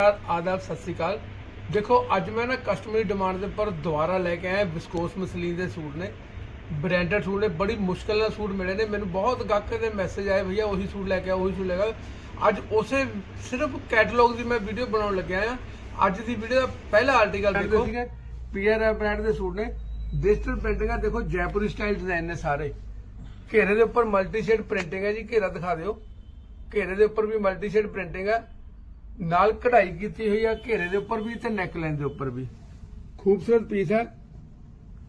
ਆਦਾਬ ਸਤਿ ਸ੍ਰੀ ਅਕਾਲ। ਦੇਖੋ ਅੱਜ ਮੈਂ ਨਾ ਕਸਟਮਰੀ ਡਿਮਾਂਡ ਦੇ ਉੱਪਰ ਦੁਬਾਰਾ ਲੈ ਕੇ ਆਇਆ ਵਿਸਕੋਸ ਮਸਲੀਨ ਦੇ ਸੂਟ ਨੇ। ਬ੍ਰਾਂਡਡ ਸੂਟ ਨੇ ਬੜੀ ਮੁਸ਼ਕਲ ਨਾਲ ਸੂਟ ਮਿਲੇ ਨੇ। ਮੈਨੂੰ ਬਹੁਤ ਗਾਹਕ ਦੇ ਮੈਸੇਜ ਆਏ ਭਈਆ ਉਹੀ ਸੂਟ ਲੈ ਕੇ ਆਓ ਉਹੀ ਸੂਟ ਲੈ ਕੇ ਅੱਜ ਉਸੇ ਸਿਰਫ ਕੈਟਲੌਗ ਦੀ ਮੈਂ ਵੀਡੀਓ ਬਣਾਉਣ ਲੱਗਿਆ ਆ। ਅੱਜ ਦੀ ਵੀਡੀਓ ਦਾ ਪਹਿਲਾ ਆਰਟੀਕਲ ਦੇਖੋ। ਪੀਆਰ ਬ੍ਰਾਂਡ ਦੇ ਸੂਟ ਨੇ। ਡਿਜੀਟਲ ਪ੍ਰਿੰਟਿੰਗ ਆ ਦੇਖੋ ਜੈਪੁਰੀ ਸਟਾਈਲ ਡਿਜ਼ਾਈਨ ਨੇ ਸਾਰੇ। ਘੇਰੇ ਦੇ ਉੱਪਰ ਮਲਟੀ ਸ਼ੇਡ ਪ੍ਰਿੰਟਿੰਗ ਹੈ ਜੀ ਘੇਰਾ ਦਿਖਾ ਦਿਓ। ਘੇਰੇ ਦੇ ਉੱਪਰ ਵੀ ਮਲਟੀ ਸ਼ੇਡ ਪ੍ਰਿੰਟਿੰਗ ਹੈ ਨਾਲ ਕਢਾਈ ਕੀਤੀ ਹੋਈ ਆ, ਘੇਰੇ ਦੇ ਉੱਪਰ ਵੀ ਤੇ ਨੈਕ ਲਾਈਨ ਦੇ ਉੱਪਰ ਵੀ। ਖੂਬਸੂਰਤ ਪੀਸ ਹੈ।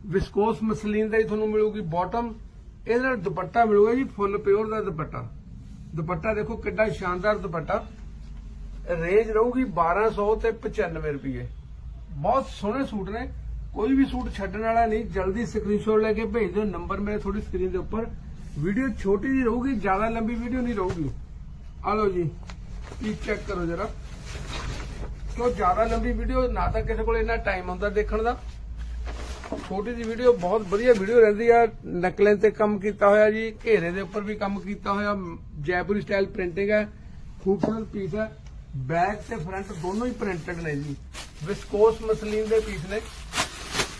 ਵਿਸਕੋਸ ਮਸਲੀਨ ਦਾ ਹੀ ਤੁਹਾਨੂੰ ਮਿਲੂਗੀ ਬਾਟਮ ਇਹਦੇ ਨਾਲ ਦੁਪੱਟਾ ਮਿਲੂਗਾ ਜੀ ਫੁੱਲ ਪਿਓਰ ਦਾ ਦੁਪੱਟਾ। ਦੁਪੱਟਾ ਦੇਖੋ ਕਿੰਨਾ ਸ਼ਾਨਦਾਰ ਦੁਪੱਟਾ। ਰੇਂਜ ਰਹੂਗੀ 1200 ਤੇ 95 ਰੁਪਏ। ਬਹੁਤ ਸੋਹਣੇ ਸੂਟ ਨੇ। ਕੋਈ ਵੀ ਸੂਟ ਛੱਡਣ ਵਾਲਾ ਨਹੀਂ। ਜਲਦੀ ਸਕਰੀਨਸ਼ਾਟ ਲੈ ਕੇ ਭੇਜ ਦਿਓ। ਨੰਬਰ ਮੇਰੇ ਥੋੜੀ ਸਕਰੀਨ ਦੇ ਉੱਪਰ। ਵੀਡੀਓ ਛੋਟੀ ਜੀ ਰਹੂਗੀ, ਜ਼ਿਆਦਾ ਲੰਬੀ ਵੀਡੀਓ ਨਹੀਂ ਰਹੂਗੀ। ਆ ਲਓ ਜੀ ਪਲੀਜ਼ ਚੈੱਕ ਕਰੋ ਜਰਾ। ਕਿਉਂ ਜ਼ਿਆਦਾ ਲੰਬੀ ਵੀਡੀਓ ਨਾ ਤਾਂ ਕਿਸੇ ਕੋਲ ਇੰਨਾ ਟਾਈਮ ਹੁੰਦਾ ਦੇਖਣ ਦਾ। ਛੋਟੀ ਜੀ ਵੀਡੀਓ ਬਹੁਤ ਵਧੀਆ ਵੀਡੀਓ ਰਹਿੰਦੀ ਆ। ਨਕਲਨ ਤੇ ਕੰਮ ਕੀਤਾ ਹੋਇਆ ਜੀ, ਘੇਰੇ ਦੇ ਉੱਪਰ ਵੀ ਕੰਮ ਕੀਤਾ ਹੋਇਆ। ਜੈਪੁਰੀ ਸਟਾਈਲ ਪ੍ਰਿੰਟਿੰਗ ਹੈ, ਖੂਬਸੂਰਤ ਪੀਸ ਹੈ। ਬੈਕ ਤੇ ਫਰੰਟ ਦੋਨੋਂ ਹੀ ਪ੍ਰਿੰਟਡ ਨੇ ਜੀ। ਵਿਸਕੋਸ ਮਸਲੀਨ ਦੇ ਪੀਸ ਨੇ।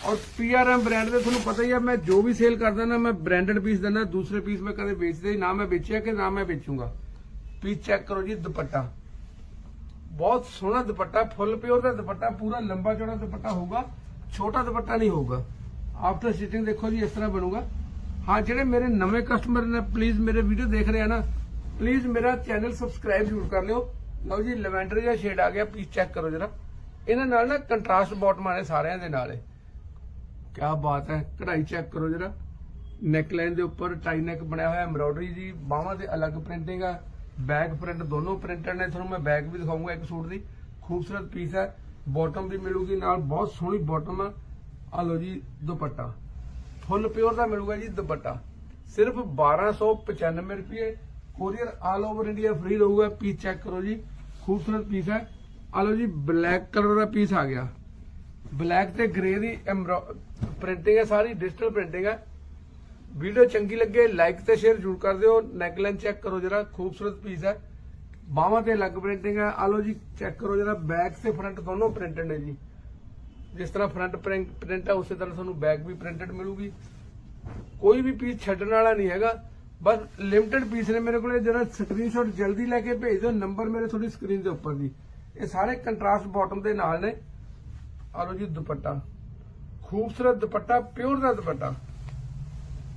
ਔਰ ਪੀਆਰਐਮ ਬ੍ਰਾਂਡ ਦੇ ਤੁਹਾਨੂੰ ਪਤਾ ਹੀ ਆ, ਮੈਂ ਜੋ ਵੀ ਸੇਲ ਕਰਦਾ ਨਾ ਮੈਂ ਬ੍ਰਾਂਡਡ ਪੀਸ ਦਿੰਦਾ। ਦੂਸਰੇ ਪੀਸ ਮੈਂ ਕਦੇ ਵੇਚਦਾ ਹੀ ਨਾ, ਮੈਂ ਵੇਚਿਆ ਕਿ ਨਾ ਮੈਂ ਵੇਚੂੰਗਾ। ਪੀਸ ਚੈੱਕ ਕਰੋ ਜੀ, ਦੁਪੱਟਾ। ਬਹੁਤ ਸੋਹਣਾ ਦੁਪੱਟਾ, ਫੁੱਲ ਪਿਓਰ ਦਾ ਦੁਪੱਟਾ, ਪੂਰਾ ਲੰਬਾ ਚੌੜਾ ਦੁਪੱਟਾ ਹੋਊਗਾ, ਛੋਟਾ ਦੁਪੱਟਾ ਨਹੀਂ ਹੋਊਗਾ। ਆਫਟਰ ਸਟਿਚਿੰਗ ਦੇਖੋ ਜੀ, ਇਸ ਤਰ੍ਹਾਂ ਬਣੂਗਾ। ਹਾਂ, ਜਿਹੜੇ ਮੇਰੇ ਨਵੇਂ ਕਸਟਮਰ ਨੇ ਪਲੀਜ਼ ਮੇਰੇ ਵੀਡੀਓ ਦੇਖ ਰਹੇ ਆ ਨਾ ਪਲੀਜ਼ ਮੇਰਾ ਚੈਨਲ ਸਬਸਕ੍ਰਾਈਬ ਜ਼ਰੂਰ ਕਰ ਲਿਓ। ਲਓ ਜੀ ਲੈਵੈਂਡਰ ਜਿਹਾ ਸ਼ੇਡ ਆ ਗਿਆ ਪਲੀਜ਼ ਚੈੱਕ ਕਰੋ ਜਰਾ। ਇਹਨਾਂ ਨਾਲ ਨਾ ਕੰਟਰਾਸਟ ਬਾਟਮਾਂ ਨੇ ਸਾਰਿਆਂ ਦੇ ਨਾਲ ਕੀ ਬਾਤ ਹੈ, ਕਢਾਈ ਚੈੱਕ ਕਰੋ ਜਰਾ। ਨੈਕ ਲਾਈਨ ਦੇ ਉੱਪਰ ਟਾਈ ਨੈਕ ਬਣਿਆ ਹੋਇਆ ਐਮਬ੍ਰੋਇਡਰੀ ਜੀ ਬਾਹਾਂ ਤੇ ਅਲੱਗ ਪ੍ਰਿੰਟਿੰਗ ਆ। ਬੈਕ ਪ੍ਰਿੰਟ, ਦੋਨੋਂ ਪ੍ਰਿੰਟਡ ਨੇ ਤੁਹਾਨੂੰ ਮੈਂ ਬੈਕ ਵੀ ਦਿਖਾਉਂਗਾ ਇੱਕ ਸੂਟ ਦੀ। ਖੂਬਸੂਰਤ ਪੀਸ ਹੈ। ਬਾਟਮ ਵੀ ਮਿਲੂਗੀ, ਨਾਲ ਬਹੁਤ ਸੋਹਣੀ ਬਾਟਮ ਆ। ਆ ਲਓ ਜੀ, ਦੁਪੱਟਾ। ਫੁੱਲ ਪਿਓਰ ਦਾ ਮਿਲੂਗਾ ਜੀ ਦੁਪੱਟਾ। ਸਿਰਫ 1295 ਰੁਪਏ। Courier all over India free ਰਹੂਗਾ। ਪੀਸ ਚੈੱਕ ਕਰੋ ਜੀ। ਖੂਬਸੂਰਤ ਪੀਸ ਹੈ। ਆ ਲਓ ਜੀ ਬਲੈਕ ਕਲਰ ਦਾ ਪੀਸ ਆ ਗਿਆ। ਬਲੈਕ ਤੇ ਗ੍ਰੇ ਦੀ ਪ੍ਰਿੰਟਿੰਗ ਹੈ, ਸਾਰੀ ਡਿਜੀਟਲ ਪ੍ਰਿੰਟਿੰਗ ਹੈ। ਵੀਡੀਓ ਚੰਗੀ ਲੱਗੇ ਲਾਈਕ ਤੇ ਸ਼ੇਅਰ ਜ਼ਰੂਰ ਕਰ ਦਿਓ। ਨੈਕਲਾਈਨ ਚੈੱਕ ਕਰੋ ਜਰਾ, ਖੂਬਸੂਰਤ ਪੀਸ ਹੈ। ਬਾਹਾਂ ਤੇ ਅਲੱਗ ਪ੍ਰਿੰਟਿੰਗ ਹੈ। ਆ ਲਓ ਜੀ ਚੈੱਕ ਕਰੋ ਜਰਾ ਬੈਕ ਤੇ ਫਰੰਟ ਦੋਨੋਂ ਪ੍ਰਿੰਟਡ ਨੇ ਜੀ। ਜਿਸ ਤਰ੍ਹਾਂ ਫਰੰਟ ਪ੍ਰਿੰਟ ਹੈ, ਉਸੇ ਤਰ੍ਹਾਂ ਤੁਹਾਨੂੰ ਬੈਕ ਵੀ ਪ੍ਰਿੰਟਡ ਮਿਲੂਗੀ। ਕੋਈ ਵੀ ਪੀਸ ਛੱਡਣ ਵਾਲਾ ਨਹੀਂ ਹੈਗਾ। ਬਸ ਲਿਮਟਿਡ ਪੀਸ ਨੇ ਮੇਰੇ ਕੋਲੇ। ਜਰਾ ਸਕਰੀਨਸ਼ਾਟ ਜਲਦੀ ਲੈ ਕੇ ਭੇਜ ਦਿਓ। ਨੰਬਰ ਮੇਰੇ ਤੁਹਾਡੀ ਸਕਰੀਨ ਦੇ ਉੱਪਰ ਜੀ। ਇਹ ਸਾਰੇ ਕੰਟਰਾਸਟ ਬਾਟਮ ਦੇ ਨਾਲ ਨੇ। ਆ ਲਓ ਜੀ ਦੁਪੱਟਾ। ਖੂਬਸੂਰਤ ਦੁਪੱਟਾ ਪਿਓਰ ਦਾ ਦੁਪੱਟਾ।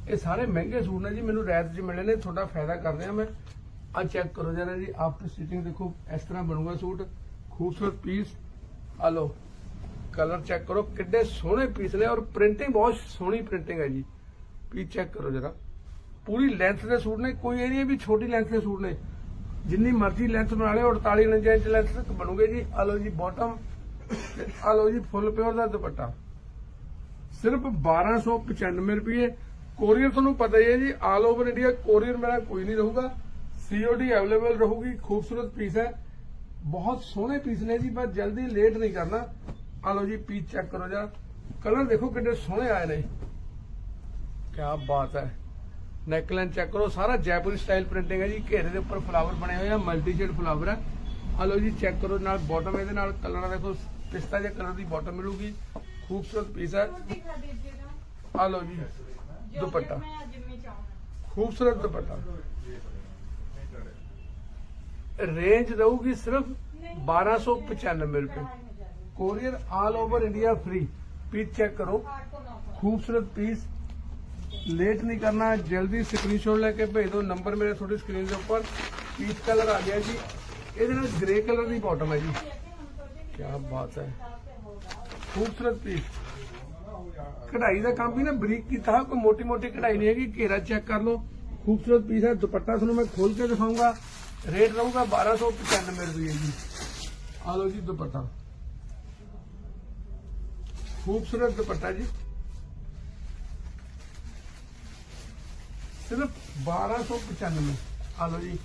ਇਹ ਸਾਰੇ ਮਹਿੰਗੇ ਸੂਟ ਨੇ ਜੀ, ਮੈਨੂੰ ਰੈਤ 'ਚ ਮਿਲੇ ਨੇ, ਤੁਹਾਡਾ ਫਾਇਦਾ ਕਰ ਰਿਹਾ ਮੈਂ। ਆ ਚੈੱਕ ਕਰੋ ਜਰਾ ਜੀ ਆਫਟਰ ਸਟਿਚਿੰਗ ਦੇਖੋ, ਇਸ ਤਰ੍ਹਾਂ ਬਣੂਗਾ ਸੂਟ। ਖੂਬਸੂਰਤ ਪੀਸ ਆ ਲਓ ਕਲਰ ਚੈੱਕ ਕਰੋ, ਕਿੱਡੇ ਸੋਹਣੇ ਪੀਸ ਨੇ ਔਰ ਪ੍ਰਿੰਟਿੰਗ ਬਹੁਤ ਸੋਹਣੀ ਪ੍ਰਿੰਟਿੰਗ ਹੈ ਜੀ। ਪੀਸ ਚੈੱਕ ਕਰੋ ਜਰਾ। ਪੂਰੀ ਲੈਂਥ ਦੇ ਸੂਟ ਨੇ, ਕੋਈ ਇਹ ਨਹੀਂ ਵੀ ਛੋਟੀ ਲੈਂਥ ਦੇ ਸੂਟ ਨੇ। ਜਿੰਨੀ ਮਰਜ਼ੀ ਲੈਂਥ ਬਣਾ ਲਿਓ 48 49 ਇੰਚ ਲੈਂਥ ਤੱਕ ਬਣੂਗੇ ਜੀ। ਆ ਲਓ ਜੀ ਬਾਟਮ ਆ ਲਓ ਜੀ ਫੁੱਲ ਪਿਓਰ ਦਾ ਦੁਪੱਟਾ। ਸਿਰਫ 1295 ਰੁਪਏ ਕੋਰੀਅਰ ਤੁਹਾਨੂੰ ਪਤਾ ਹੀ ਹੈ ਜੀ ਆਲ ਓਵਰ ਇੰਡੀਆ ਕੋਰੀਅਰ ਮੇਰਾ ਕੋਈ ਨਹੀਂ ਰਹੂਗਾ। ਸੀਓਡੀ ਅਵੇਲੇਬਲ ਰਹੂਗੀ, ਖੂਬਸੂਰਤ ਪੀਸ ਹੈ। ਬਹੁਤ ਸੋਹਣੇ ਪੀਸ ਨੇ ਜੀ ਬਸ ਜਲਦੀ ਲੇਟ ਨਹੀਂ ਕਰਨਾ। ਆ ਲਓ ਜੀ ਪੀਸ ਚੈੱਕ ਕਰੋ ਜਰਾ। ਕਲਰ ਦੇਖੋ ਕਿੰਨੇ ਸੋਹਣੇ ਆਏ ਨੇ। ਕੀ ਬਾਤ ਹੈ। ਨੈਕਲਾਈਨ ਚੈੱਕ ਕਰੋ, ਸਾਰਾ ਜੈਪੁਰੀ ਸਟਾਈਲ ਪ੍ਰਿੰਟਿੰਗ ਹੈ ਜੀ। ਘੇਰੇ ਦੇ ਉੱਪਰ ਫਲਾਵਰ ਬਣੇ ਹੋਏ ਆ ਮਲਟੀ ਸ਼ੇਡ ਫਲਾਵਰ ਹੈ। ਆ ਲਓ ਜੀ ਚੈੱਕ ਕਰੋ ਨਾਲ ਬਾਟਮ ਇਹਦੇ ਨਾਲ ਕਲਰ ਦੇਖੋ, ਪਿਸਤਾ ਜਿਹਾ ਕਲਰ ਦੀ ਬਾਟਮ ਮਿਲੂਗੀ। ਖੂਬਸੂਰਤ ਪੀਸ ਹੈ। ਆ ਲਓ ਜੀ। ਦੁਪੱਟਾ। ਖੂਬਸੂਰਤ ਦੁਪੱਟਾ। ਰੇਂਜ ਰਹੂਗੀ ਸਿਰਫ 1295 ਰੁਪਏ। Courier all over India free. Piece check ਕਰੋ। ਖੂਬਸੂਰਤ ਪੀਸ ਲੇਟ ਨਹੀਂ ਕਰਨਾ ਜਲਦੀ ਸਕਰੀਨਸ਼ਾਟ ਲੈ ਕੇ ਭੇਜ ਦਿਓ। ਨੰਬਰ ਮੇਰੇ ਤੁਹਾਡੀ ਸਕਰੀਨ ਦੇ ਉੱਪਰ। ਪੀਚ ਕਲਰ ਆ ਗਿਆ ਜੀ। ਇਹਦੇ ਨਾਲ ਗ੍ਰੇ ਕਲਰ ਦੀ ਬਾਟਮ ਹੈ ਜੀ। ਕੀ ਬਾਤ ਹੈ। ਖੂਬਸੂਰਤ ਪੀਸ ਕਢਾਈ ਦਾ ਕੰਮ ਵੀ ਨਾ ਬਰੀਕ ਕੀਤਾ ਹੋਇਆ, ਕੋਈ ਮੋਟੀ ਮੋਟੀ ਕਢਾਈ ਨਹੀਂ ਹੈਗੀ ਘੇਰਾ ਚੈੱਕ ਕਰ ਲਓ। ਖੂਬਸੂਰਤ ਪੀਸ ਹੈ ਦੁਪੱਟਾ ਤੁਹਾਨੂੰ ਮੈਂ ਖੋਲ ਕੇ ਦਿਖਾਉਂਗਾ ਰੇਟ ਰਹੂਗਾ 1295 ਰੁਪਏ ਜੀ। ਆ ਲਓ ਜੀ ਦੁਪੱਟਾ। ਖੂਬਸੂਰਤ ਦੁਪੱਟਾ ਜੀ। ਸਿਰਫ 1295 ਆ ਲਓ ਜੀ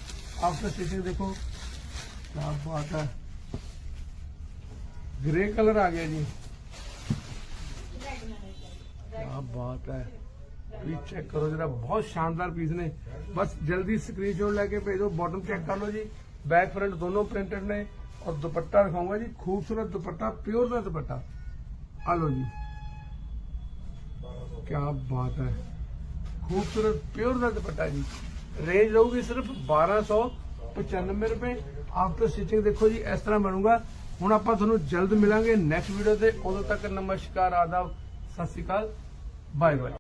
ਆਫਟਰ ਸਟਿਚਿੰਗ ਦੇਖੋ। ਕੀ ਬਾਤ ਹੈ। ਗ੍ਰੇ ਕਲਰ ਆ ਗਿਆ ਜੀ। ਕੀ ਬਾਤ ਹੈ ਪੀਸ ਚੈੱਕ ਕਰੋ ਜਰਾ ਬਹੁਤ ਸ਼ਾਨਦਾਰ ਪੀਸ ਨੇ ਬਸ ਜਲਦੀ ਸਕਰੀਨਸ਼ਾਟ ਲੈ ਕੇ ਭੇਜੋ ਬਾਟਮ ਚੈੱਕ ਕਰ ਲਓ ਜੀ ਬੈਕ ਫਰੰਟ ਦੋਨੋਂ ਪ੍ਰਿੰਟਡ ਨੇ ਔਰ ਦੁਪੱਟਾ ਦਿਖਾਉਂਗਾ ਜੀ ਖੂਬਸੂਰਤ ਦੁਪੱਟਾ ਪਿਓਰ ਦਾ ਦੁਪੱਟਾ ਆ ਲਓ ਜੀ ਕੀ ਬਾਤ ਹੈ ਖੂਬਸੂਰਤ ਪਿਓਰ ਦਾ ਦੁਪੱਟਾ ਜੀ ਰੇਂਜ ਰਹੂਗੀ ਸਿਰਫ 1295 ਰੁਪਏ ਆਫਟਰ ਸਟਿਚਿੰਗ ਦੇਖੋ ਜੀ ਇਸ ਤਰ੍ਹਾਂ ਬਣੂਗਾ ਹੁਣ ਆਪਾਂ ਤੁਹਾਨੂੰ ਜਲਦ ਮਿਲਾਂਗੇ ਨੈਕਸਟ ਵੀਡੀਓ ਤੇ ਉਦੋਂ ਤੱਕ ਨਮਸਕਾਰ ਆਦਾਬ ਸਤਿ ਸ਼੍ਰੀ ਅਕਾਲ Bye bye.